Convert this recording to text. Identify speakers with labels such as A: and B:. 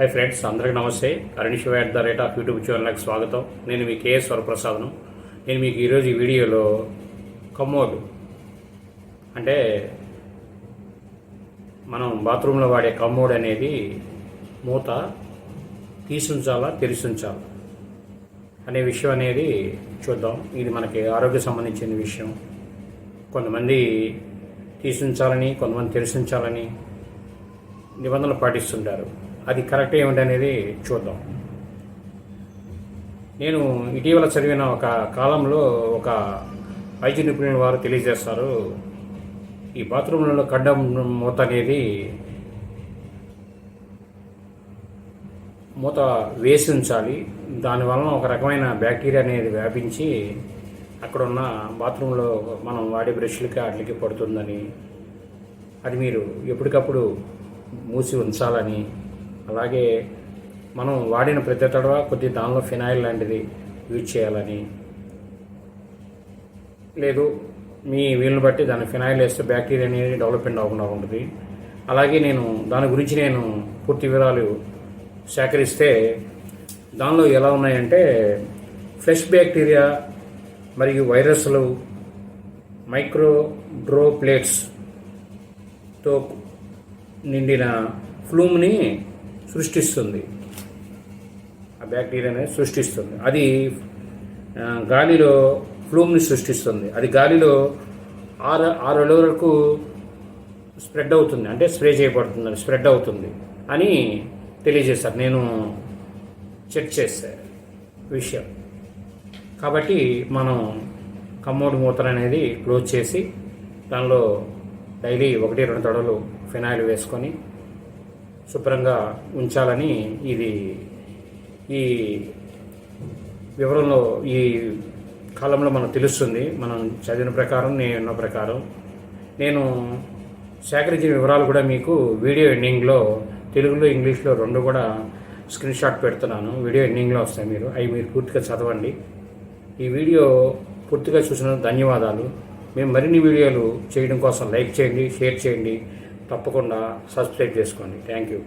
A: Hi friends అందరికీ నమస్తే. Arani Shiva at the rate of YouTube ఛానల్కి స్వాగతం. నేను మీ కేఎస్ వరప్రసాద్ను. నేను మీకు ఈరోజు ఈ వీడియోలో కమ్మోడ్ అంటే మనం బాత్రూంలో వాడే కమ్మోడ్ అనేది మూత తీసుంచాలా తెరిచుంచాలా అనే విషయం అనేది చూద్దాం. ఇది మనకి ఆరోగ్య సంబంధించిన విషయం. కొంతమంది తీసుంచాలని కొంతమంది తెరిచుంచాలని నిబంధనలు పాటిస్తుంటారు. అది కరెక్ట్ ఏమిటనేది చూద్దాం. నేను ఇటీవల చదివిన ఒక కాలంలో ఒక వైద్య నిపుణుల వారు తెలియజేస్తారు. ఈ బాత్రూంలలో కడ్డం మూత అనేది మూత వేసి ఉంచాలి. దానివలన ఒక రకమైన బ్యాక్టీరియా అనేది వ్యాపించి అక్కడున్న బాత్రూంలో మనం వాడే బ్రష్లకి వాటికి పడుతుందని అది మీరు ఎప్పటికప్పుడు మూసి ఉంచాలని అలాగే మనం వాడిన ప్రతి తడవ కొద్ది దానిలో ఫినాయిల్ లాంటిది యూజ్ చేయాలని. లేదు మీ వీలుని బట్టి దాని ఫినాయిల్ వేస్తే బ్యాక్టీరియా అనేది డెవలప్మెంట్ అవ్వకుండా ఉంటుంది. అలాగే నేను దాని గురించి నేను పూర్తి వివరాలు సేకరిస్తే దానిలో ఎలా ఉన్నాయంటే ఫ్రెష్ బ్యాక్టీరియా మరియు వైరస్లు మైక్రో డ్రోప్లేట్స్తో నిండిన ఫ్లూమ్ని సృష్టిస్తుంది. ఆ బ్యాక్టీరియా అనేది సృష్టిస్తుంది. అది గాలిలో ఫ్లూమ్ని సృష్టిస్తుంది. అది గాలిలో ఆరు ఆరు అడుగుల వరకు స్ప్రెడ్ అవుతుంది. అంటే స్ప్రే చేయబడుతుంది స్ప్రెడ్ అవుతుంది అని తెలియజేశారు. నేను చెక్ చేసే విషయం. కాబట్టి మనం కమ్మోడు మూతలు అనేది క్లోజ్ చేసి దానిలో డైలీ ఒకటి రెండు తడలు ఫినాయిల్ వేసుకొని శుభ్రంగా ఉంచాలని ఇది ఈ వివరంలో ఈ కాలంలో మనకు తెలుస్తుంది. మనం చదివిన ప్రకారం నేను ఉన్న ప్రకారం. నేను సేకరించిన వివరాలు కూడా మీకు వీడియో ఎండింగ్లో తెలుగులో ఇంగ్లీష్లో రెండు కూడా స్క్రీన్ షాట్ పెడుతున్నాను. వీడియో ఎండింగ్లో వస్తాయి మీరు. అవి మీరు పూర్తిగా చదవండి. ఈ వీడియో పూర్తిగా చూసినందుకు ధన్యవాదాలు. మేము మరిన్ని వీడియోలు చేయడం కోసం లైక్ చేయండి షేర్ చేయండి. తప్పకుండా సబ్స్క్రైబ్ చేసుకోండి. Thank you